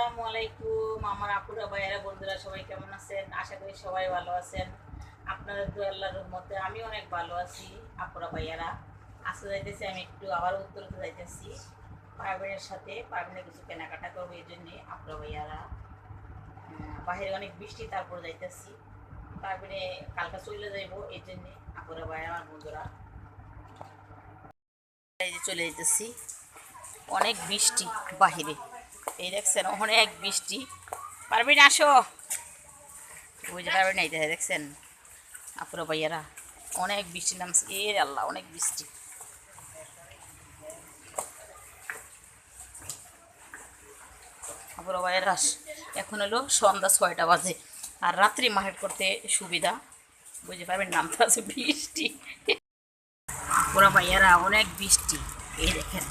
আসসালামু আমার আপুরা ভাইয়েরা, বন্ধুরা সবাই কেমন আছেন? আশা করি সবাই ভালো আছেন। আপনাদের দু আল্লাহর মধ্যে আমি অনেক ভালো আছি, আপুরা ভাইয়ারা। আসতে যাইতেছি, আমি একটু আবার উত্তরতে যাইতেছি। পারবেনের সাথে পারবেনের কিছু কেনাকাটা করব এই জন্যে, আপুরা ভাইয়ারা। বাহিরে অনেক বৃষ্টি, তারপর যাইতেছি। পারবেনে কালকে চলে যাইবো এই জন্যে, আপুরা ভাইয়া আমার বন্ধুরা। চলে যেতেছি অনেক বৃষ্টি বাহিরে এই দেখছেন অনেক বৃষ্টি। পারবি না, আসো। বুঝতে পারবেন এই দেখছেন, আপুরা ভাইয়ারা, অনেক বৃষ্টি নামছে। এর আল্লাহ, অনেক বৃষ্টি। আপুরা ভাইয়ারা, এখন হলো সন্ধ্যা ছয়টা বাজে। আর রাত্রি মার্কেট করতে সুবিধা, বুঝতে পারবেন নামতে আছে বৃষ্টি। পুরা ভাইয়ারা, অনেক বৃষ্টি। এই দেখেন।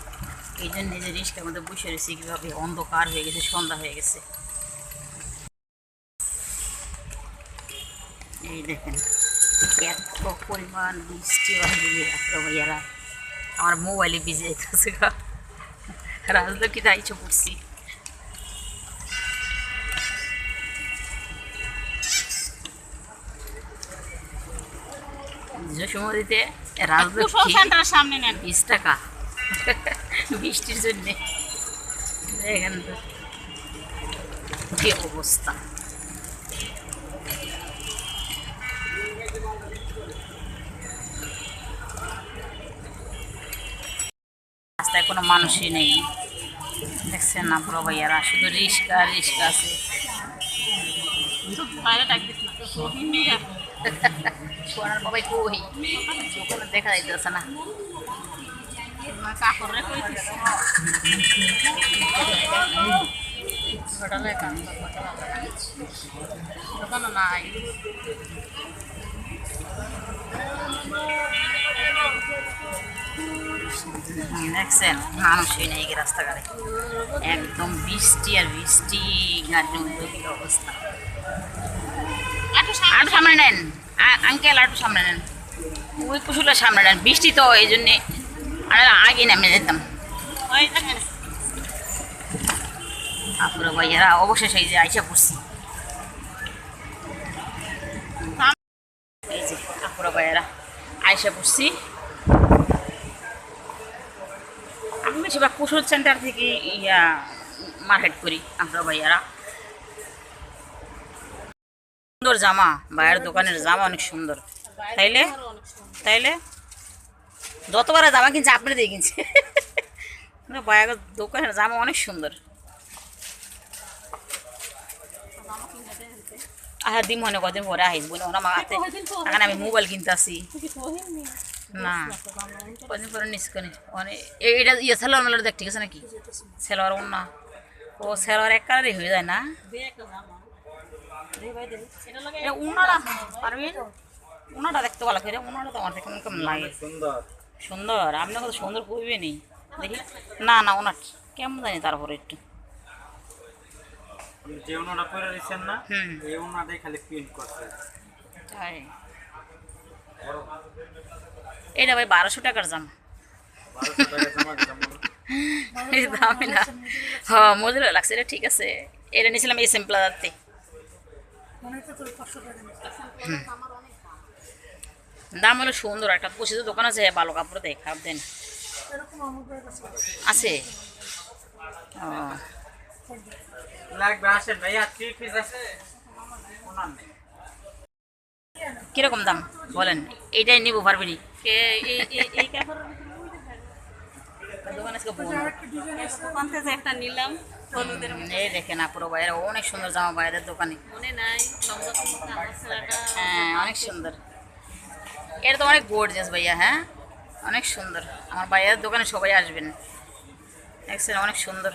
এই জন্য নিজের রিস্কের মধ্যে বসে রয়েছে কীভাবে অন্ধকার হয়ে গেছে সন্ধ্যা হয়ে গেছে। এই দেখেন এত পরিমাণ বৃষ্টি ভাইয়ারা। আমার মোবাইলে ভিজে যেতেছে গা। রাজলক্ষ্মী দায়িত্ব পড়ছি যশোমতিতে রাজলক্ষ্মী সামনে নেন। বিশ টাকা। বৃষ্টির জন্যে। দেখেন তো কি অবস্থা? রাস্তায় কোনো মানুষই নেই। দেখছেন না বড় ভাইয়ারা শুধু রিক্সা রিক্সা আছে। সোনার বাবাই কই? দেখা যাইতেছে না। দেখছেন মানুষই নেই রাস্তাঘাটে। একদম বৃষ্টি আর বৃষ্টি গাড়ির অবস্থা? একটু সামনে নেন। আঙ্কেল, আরও সামনে নেন। ওই কুসুলের সামনে নেন। বৃষ্টি তো, এই জন্যে ওই দেখেন আপনারা ভাইয়ারা অবশেষে এই যে আইসা পড়ছি। এই যে আপুরা ভাইয়ারা আইসা পড়ছি। আমি বেশিরভাগ কুশল সেন্টার থেকে ইয়া মার্কেট করি আমরা ভাইয়ারা। সুন্দর জামা ভাইয়ের দোকানের জামা অনেক সুন্দর। তাইলে? তাইলে? যতবার জামা কিনছে আপনি দিয়ে কিনছে। ভাইয়ের দোকানের জামা অনেক সুন্দর। আহা, দিম মনে কদিন পরে আহিস বলে ওরা মাতে এখন আমি মোবাইল কিনতে আসি। না, কদিন পরে নিষ্কনি মানে এইটা ইয়ে সেলোয়ার মেলার দেখ, ঠিক আছে নাকি? সেলোয়ার অন্য। ও সেলোয়ার এক কালারই হয়ে যায় না? এটা উনাটা পারবেন উনাটা দেখতে ভালো করে উনাটা তো আমার দেখে কেমন লাগে। সুন্দর। সুন্দর আপনি কত সুন্দর করবে নি দেখি। না না ওনার কেমন জানি তারপরে একটু। যে ওনাটা করে দিচ্ছেন না এই ওনাটাই খালি প্রিন্ট করছে। তাই। এটা ভাই বারোশো টাকার জামা। দামি না হ্যাঁ মজুর লাগছে এটা ঠিক আছে। এটা নিয়েছিলাম এই সিম্পল আদারতে দাম হলো সুন্দর। একটা পঁচিশ দোকান আছে ভালো কাপড় দেয় খারাপ দেন আছে? কীরকম দাম? বলেন এইটাই নিবো পারবেনি থেকে একটা নিলাম এই দেখেন আপুরো বাইরে অনেক সুন্দর জামা বাইরের দোকানে। মনে নাই হ্যাঁ অনেক সুন্দর। এটা তো অনেক গোর্জিয়াস ভাইয়া হ্যাঁ? অনেক সুন্দর। আমার ভাইয়ার দোকানে সবাই আসবেন। দেখছেন অনেক সুন্দর।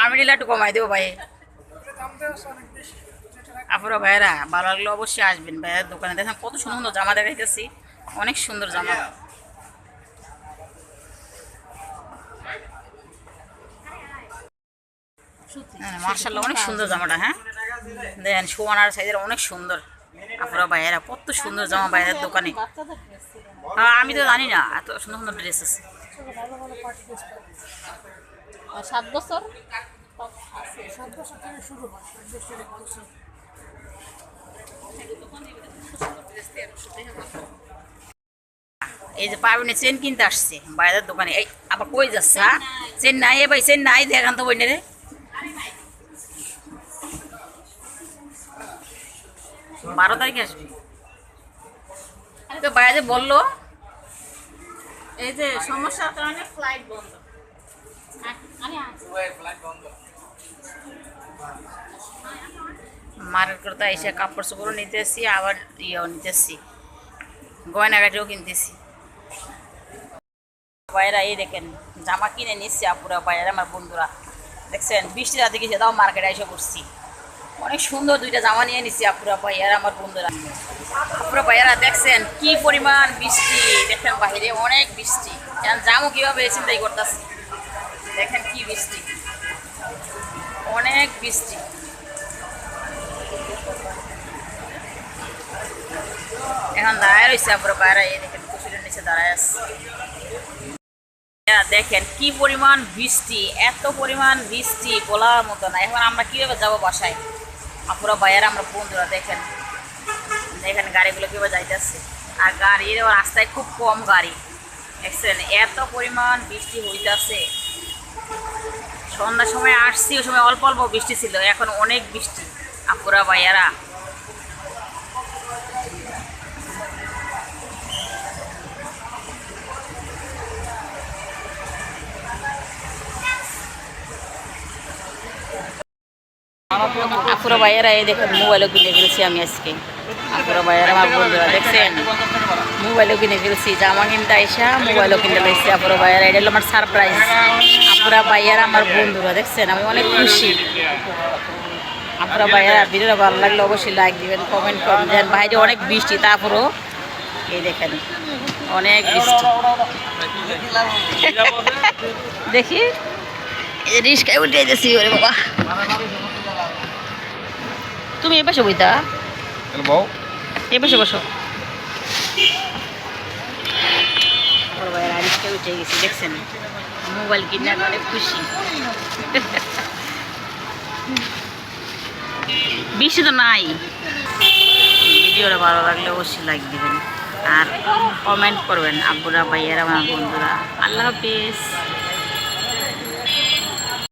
আমি নিলে একটু কমাই দেবো ভাই। আপুরা ভাইয়েরা ভালো লাগলে অবশ্যই আসবেন। ভাইয়ের দোকানে দেখেন কত সুন্দর সুন্দর জামা দেখাইতেছি। অনেক সুন্দর জামা। মার্শাল্লাহ অনেক সুন্দর জামাটা হ্যাঁ? দেখেন সোয়ানার সাইজের অনেক সুন্দর। আপুরা ভাইয়েরা কত সুন্দর জামা দোকানে। ড্রেস ছিল আহ, আমি তো জানি না এত সুন্দর সুন্দর ড্রেস আছে। সাত বছর? হয়। এই যে পাবিনি চেন কিনতে আসছে বাইরের দোকানে। এই আবার কই যাচ্ছে হ্যাঁ? চেন্নাই এ ভাই চেন্নাই দেখান তো বইনে রে। বারো তারিখে আসবে। তো বাইরে বলল এই যে সমস্যার কারণে ফ্লাইট বন্ধ। মার্কেট করতে এসে কাপড় চোপড়ও নিতেছি আবার ইয়েও নিতেছি গয়নাগাটিও কিনতেছি বাইরা এই দেখেন জামা কিনে নিচ্ছি আপুরা বাইরে আমার বন্ধুরা। দেখছেন বৃষ্টি রাতে গেছে তাও মার্কেটে এসে পড়ছি। অনেক সুন্দর দুইটা জামা নিয়ে নিচ্ছি আপুরা ভাইয়ারা, আমার বন্ধুরা। আপুরা ভাইয়ারা, দেখছেন কি পরিমাণ বৃষ্টি? দেখেন বাইরে অনেক বৃষ্টি। জামও কীভাবে চিন্তাই করতেছি। দেখেন কি বৃষ্টি। অনেক বৃষ্টি। এখন দাঁড়ায় রয়েছে আপুরা বাইরে এই দেখেন কুসুরের নিচে দাঁড়ায় আছে। দেখেন কি পরিমাণ বৃষ্টি, এত পরিমাণ বৃষ্টি বলার মতো না। এখন আমরা কীভাবে যাব বাসায়? আপুরা বাইরে আমরা বন্ধুরা দেখেন। দেখেন গাড়িগুলো কীভাবে যাইতেছে। আর গাড়ির রাস্তায় খুব কম গাড়ি। দেখছেন, এত পরিমাণ বৃষ্টি হইতাছে। সন্ধ্যার সময় আসছি, ওই সময় অল্প অল্প বৃষ্টি ছিল। এখন অনেক বৃষ্টি, আপুরা ভাইয়ারা আপুরা ভাইয়েরা এই দেখেন, মোবাইলও কিনে ফেলেছি আমি আজকে। আপুরা ভাইয়েরা আমার বন্ধুরা, দেখছেন? মোবাইলও কিনে ফেলেছি, জামা কিনতে আইসা মোবাইলও কিনে ফেলেছি আপুরা ভাইয়েরা, এটা হলো আমার সারপ্রাইজ আপুরা ভাইয়েরা, আমার বন্ধুরা, দেখছেন? আমি অনেক খুশি। আপুরা ভাইয়েরা, ভিডিওটা ভালো লাগলে অবশ্যই লাইক দিবেন কমেন্ট করবেন দেন। বাইরে অনেক বৃষ্টি তারপরও এই দেখেন, অনেক বৃষ্টি। দেখি। রিস্কায় উঠে যেছি ওরে বাবা। তুমি এ পাশে বইতা। বউ? এ পাশে বসো। উঠে গেছি দেখছেন? মোবাইল কিনে অনেক খুশি। বেশি তো নাই। ভিডিওটা ভালো লাগলে অবশ্যই লাইক দিবেন। আর কমেন্ট করবেন আব্বুরা ভাইয়েরা আমার বন্ধুরা। আল্লাহ হাফিজ।